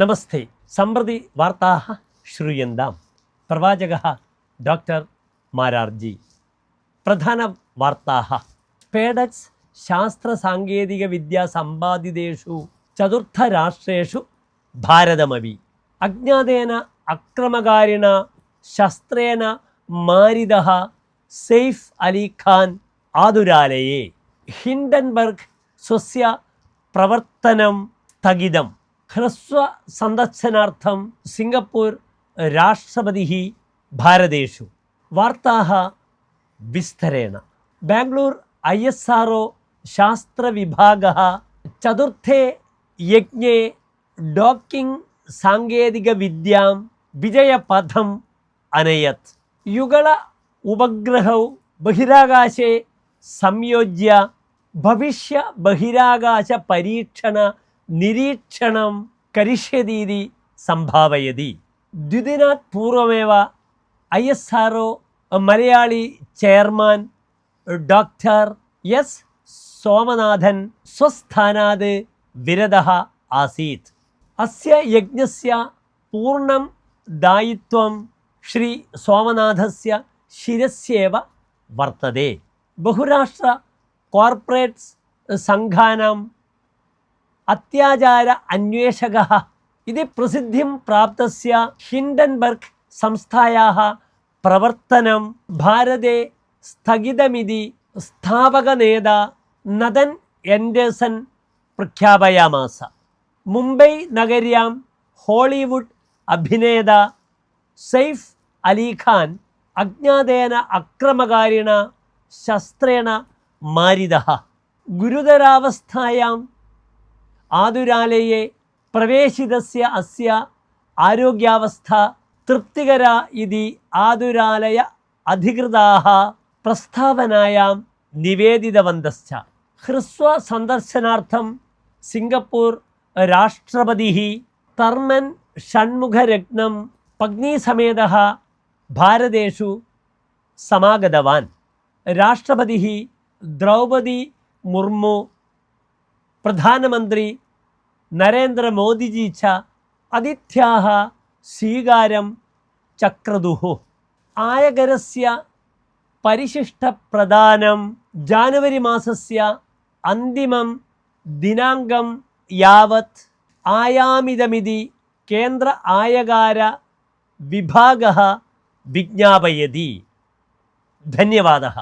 നമസ്തേ. സമ്പ്രതി വാർത്താ ശ്രൂയന്താം. പ്രവാചക ഡോക്ടർ മാരാർജി. പ്രധാന വാർത്താ പേഡക്സ് ശാസ്ത്ര സാങ്കേതിക വിദ്യാ സമ്പാദിതേഷു ചതുർത്ഥരാഷ്ട്രേഷു ഭാരതമവി. അജ്ഞാതേന അക്രമകാരിണ ശസ്ത്രേന മാരിത സെയ്ഫ് അലി ഖാൻ ആതുരാലയെ. ഹിൻഡൻബർഗ് സ്വസ്യ പ്രവർത്തനം സ്ഥഗിതം ഹ്രസ്വ സന്ദർശനാർത്ഥം സിംഗപ്പൂർ രാഷ്ട്രപതി ഭാരതേഷു. വാർത്താ വിസ്തരേണ. Bangalore I S R O ശാസ്ത്രവിഭാഗ ചതുർത്ഥേ യജ്ഞേ ഡോക്കിംഗ് സാങ്കേതികവിദ്യാം വിജയപഥം അനയത് യുഗള ഉപഗ്രഹവും ബഹിരാകാശേ സംയോജ്യ ഭവിഷ്യ ബഹിരാകാശ പരീക്ഷണ നിരീക്ഷണം കരിഷ്യതീതി സംഭാവയതി. ദ്വിദിനാത് പൂർവമേവ I S R O Malayali chairman doctor S Somanathan സ്വസ്ഥാനാത് വിരത ആസീത്. അസ്യ യജ്ഞസ്യ പൂർണം ദായിത്വം ശ്രീ സോമനാഥസ്യ ശിരസ്യേവ വർത്തതേ. ബഹുരാഷ്ട്ര കോർപ്പറേറ്റ്സ് സംഘാനാം അത്യാചാര അന്വേഷക. ഇത് പ്രസിദ്ധിം പ്രാപ്തസ്യ ഹിൻഡൻബർഗ് സംസ്ഥായാः പ്രവർത്തനം ഭാരതെ സ്ഥഗിതമിതി സ്ഥാപക നേത നദൻ എൻഡേഴ്സൺ പ്രഖ്യാപയാമാസ. മുംബൈ നഗര്യാം ഹോളിവുഡ് അഭിനേത സെയ്ഫ് അലിഖാൻ അജ്ഞാതേന അക്രമകാരിണ ശസ്ത്രേണ മാരിത. ഗുരുതരാവസ്ഥായാം ആതുരാലയെ പ്രവേശിതസ്യ അസ്യ ആരോഗ്യാവസ്ഥ തൃപ്തികര ഇതി ആതുരാലയ അധികൃതാഹ പ്രസ്താവനായാം നിവേദിതവന്തശ്ച. ഹ്രസ്വ സന്ദർശനാർത്ഥം സിംഗപ്പൂർ രാഷ്ട്രപതി തർമൻ ഷൺമുഖരത്നം പഗ്നീസമേത ഭാരതേഷു സമാഗതവാൻ. രാഷ്ട്രപതി ദ്രൗപദി മുർമു പ്രധാനമന്ത്രി നരേന്ദ്രമോദിജി ച അതിഥ്യാः സ്വീകാരം ചക്രദുഹു. ആയകരസ്യ പരിശിഷ്ടപ്രദാനം ജാനുവരി മാസസ്യ അന്തിമം ദിനാങ്കം യാവത് ആയാമിതമിതി കേന്ദ്ര ആയകാര വിഭാഗ വിജ്ഞാപയതി. ധന്യവാദः.